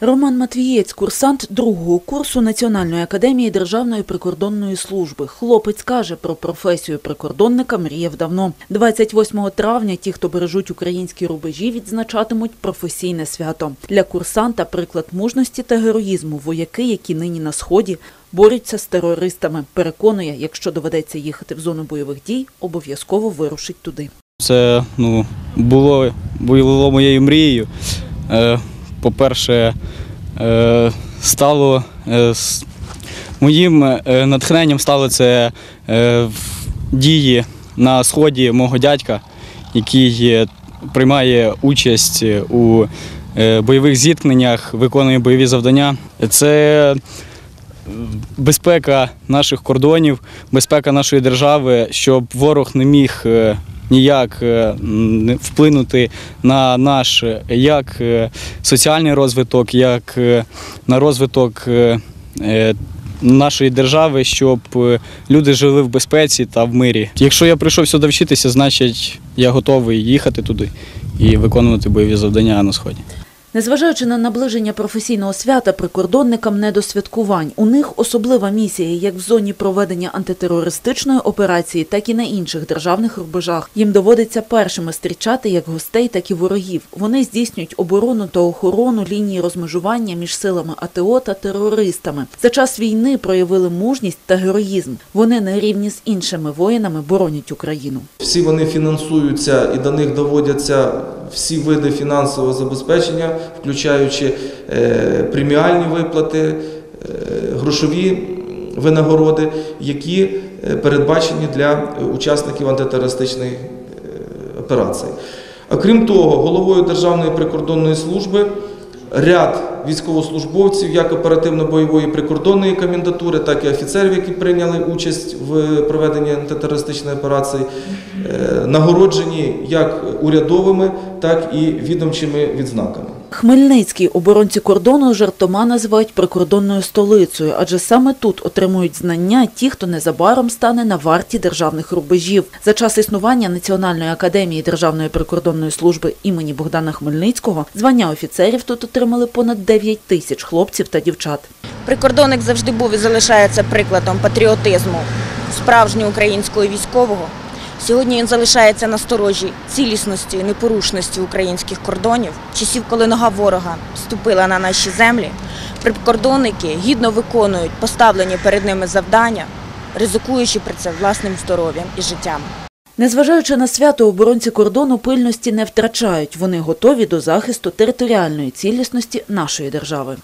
Роман Матвієць, курсант другого курсу Національної академії Державної прикордонної служби. Хлопець каже, про професію прикордонника мріяв давно. 28 травня ті, хто бережуть українські рубежі, відзначатимуть професійне свято. Для курсанта приклад мужності та героїзму вояки, які нині на сході борються з терористами. Переконує, якщо доведеться їхати в зону бойових дій, обов'язково вирушить туди. Це ну, було, було моєю мрією. По-перше, е, стало е, моїм е, натхненням стало це дії на сході мого дядька, який приймає участь у бойових зіткненнях, виконує бойові завдання. Це безпека наших кордонів, безпека нашої держави, щоб ворог не міг ніяк е, вплинути на наш е, як е, соціальний розвиток, як на розвиток нашої держави, щоб люди жили в безпеці та в мирі. Якщо я прийшов сюди вчитися, значить я готовий їхати туди і виконувати бойові завдання на сході. Незважаючи на наближення професійного свята, прикордонникам не до святкувань. У них особлива місія як в зоні проведення антитерористичної операції, так і на інших державних рубежах. Їм доводиться першими зустрічати як гостей, так і ворогів. Вони здійснюють оборону та охорону лінії розмежування між силами АТО та терористами. За час війни проявили мужність та героїзм. Вони на рівні з іншими воїнами боронять Україну. Всі вони фінансуються і до них доводяться всі види фінансового забезпечення, включаючи е, преміальні виплати, е, грошові винагороди, які е, передбачені для учасників антитерористичної операції. Окрім того, головою Державної прикордонної служби ряд військовослужбовців як оперативно-бойової прикордонної комендатури, так і офіцерів, які прийняли участь в проведенні антитерористичної операції, е, нагороджені як урядовими, так і відомчими відзнаками. Хмельницький оборонці кордону жартома називають прикордонною столицею, адже саме тут отримують знання ті, хто незабаром стане на варті державних рубежів. За час існування Національної академії Державної прикордонної служби імені Богдана Хмельницького звання офіцерів тут отримали понад 9 тисяч хлопців та дівчат. Прикордонник завжди був і залишається прикладом патріотизму справжнього українського військового. Сьогодні він залишається на сторожі цілісності і непорушності українських кордонів. Часів, коли нога ворога ступила на наші землі, прикордонники гідно виконують поставлені перед ними завдання, ризикуючи при це власним здоров'ям і життям. Незважаючи на свято, оборонці кордону пильності не втрачають. Вони готові до захисту територіальної цілісності нашої держави.